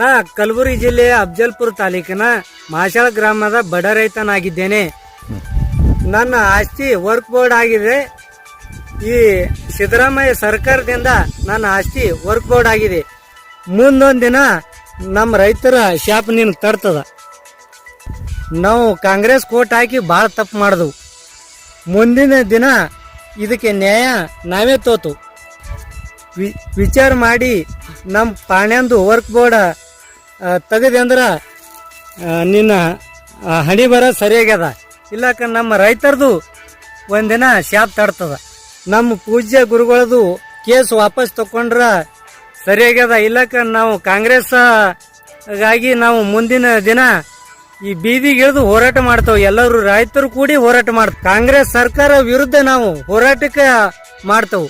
ನಾ ಕಲಬುರಗಿ ಜಿಲ್ಲೆಯ ಅಫಜಲ್ಪುರ ತಾಲೂಕಿನ ಮಾಶಾಳ ಗ್ರಾಮದ ಬಡ ರೈತನಾಗಿದ್ದೇನೆ. ನನ್ನ ಆಸ್ತಿ ವರ್ಕ್ ಬೋರ್ಡ್ ಆಗಿದೆ. ಈ ಸಿದ್ದರಾಮಯ್ಯ ಸರ್ಕಾರದಿಂದ ನನ್ನ ಆಸ್ತಿ ವರ್ಕ್ ಬೋರ್ಡ್ ಆಗಿದೆ. ಮುಂದೊಂದು ದಿನ ನಮ್ಮ ರೈತರ ಶಾಪ್ ನೀನು ತರ್ತದ. ನಾವು ಕಾಂಗ್ರೆಸ್ ಕೋಟ್ ಹಾಕಿ ಭಾಳ ತಪ್ಪು ಮಾಡಿದವು. ಮುಂದಿನ ದಿನ ಇದಕ್ಕೆ ನ್ಯಾಯ ನಾವೇ ತೋತು. ವಿಚಾರ ಮಾಡಿ ನಮ್ಮ ಪಾಣ್ಯಂದು ವರ್ಕ್ ಬೋರ್ಡ್ ತೆಗೆದೆ ಅಂದ್ರೆ ನಿನ್ನ ಹಣಿ ಬರ ಸರಿಯಾಗ್ಯದ. ಇಲ್ಲಕ ನಮ್ಮ ರೈತರದು ಒಂದಿನ ಶಾಪ್ ತಡ್ತದ. ನಮ್ಮ ಪೂಜ್ಯ ಗುರುಗಳದು ಕೇಸ್ ವಾಪಸ್ ತಕೊಂಡ್ರ ಸರಿಯಾಗ್ಯದ. ಇಲ್ಲಕ ನಾವು ಕಾಂಗ್ರೆಸ್ಗಾಗಿ ನಾವು ಮುಂದಿನ ದಿನ ಈ ಬೀದಿಗೆ ಇಳಿದು ಹೋರಾಟ ಮಾಡ್ತೇವೆ. ಎಲ್ಲರೂ ರೈತರು ಕೂಡಿ ಹೋರಾಟ ಮಾಡ್ತೇವೆ. ಕಾಂಗ್ರೆಸ್ ಸರ್ಕಾರ ವಿರುದ್ಧ ನಾವು ಹೋರಾಟಕ್ಕೆ ಮಾಡ್ತಾವ್.